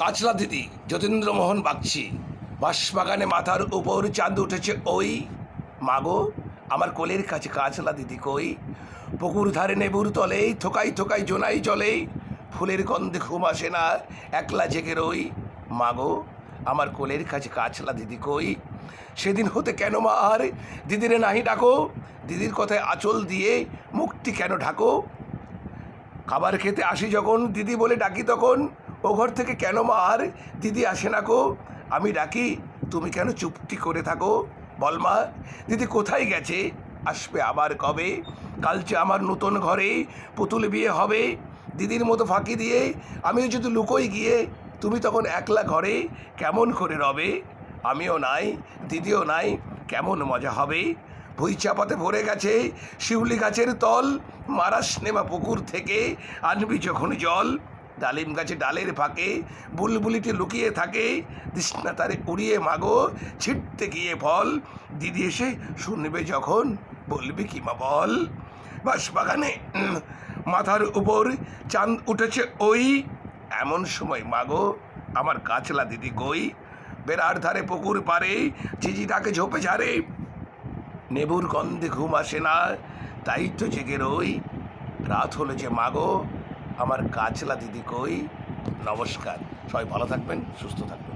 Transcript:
কাচলা দিদি, যতীন্দ্রমোহন বাগচি। বাঁশবাগানে মাথার উপর চাঁদ উঠেছে ওই। মাগো, আমার কোলের কাছে কাচলা দিদি কই? পুকুর ধারে নেবুর তলে থোকাই থোকাই জোনাই জলে। ফুলের গন্ধে ঘুম আসে না একলা জেগে রই। মাগো, আমার কোলের কাছে কাচলা দিদি কই? সেদিন হতে কেন মা আর দিদিরে নাহি ডাকো? দিদির কথায় আঁচল দিয়ে মুক্তি কেন ঢাকো? খাবার খেতে আসি যখন দিদি বলে ডাকি তখন ও ঘর থেকে কেন মা? আর দিদি আসে না গো। আমি ডাকি, তুমি কেন চুপটি করে থাকো? বল মা, দিদি কোথায় গেছে? আসবে আবার কবে? কালচে আমার নতুন ঘরে পুতুল বিয়ে হবে। দিদির মতো ফাঁকি দিয়ে আমিও যদি লুকোই গিয়ে, তুমি তখন একলা ঘরে কেমন করে রবে? আমিও নাই, দিদিও নাই, কেমন মজা হবে? ভুই চাপাতে ভরে গেছে শিউলি গাছের তল, মারাস নেমা পুকুর থেকে আনবি যখন জল। ডালিম গাছে ডালের ফাঁকে বুলবুলিটি লুকিয়ে থাকে। তৃষ্ণা তারে উড়িয়ে মাগো ছিটতে গিয়ে ফল। দিদি এসে শুনবে যখন বলবি কি মা বল? বাঁশবাগানে উম, মাথার উপর চাঁদ উঠেছে ওই। এমন সময় মাগো আমার কাচলা দিদি কই? বেড়ার ধারে পুকুর পারে ঝিঝি তাকে ঝোপে ঝাড়ে। নেবুর গন্ধে ঘুম আসে না তাই তো জেগে রই। রাত হলো যে মাগো আমার কাচলা দিদি কই? নমস্কার। সবাই ভালো থাকবেন সুস্থ থাকবেন।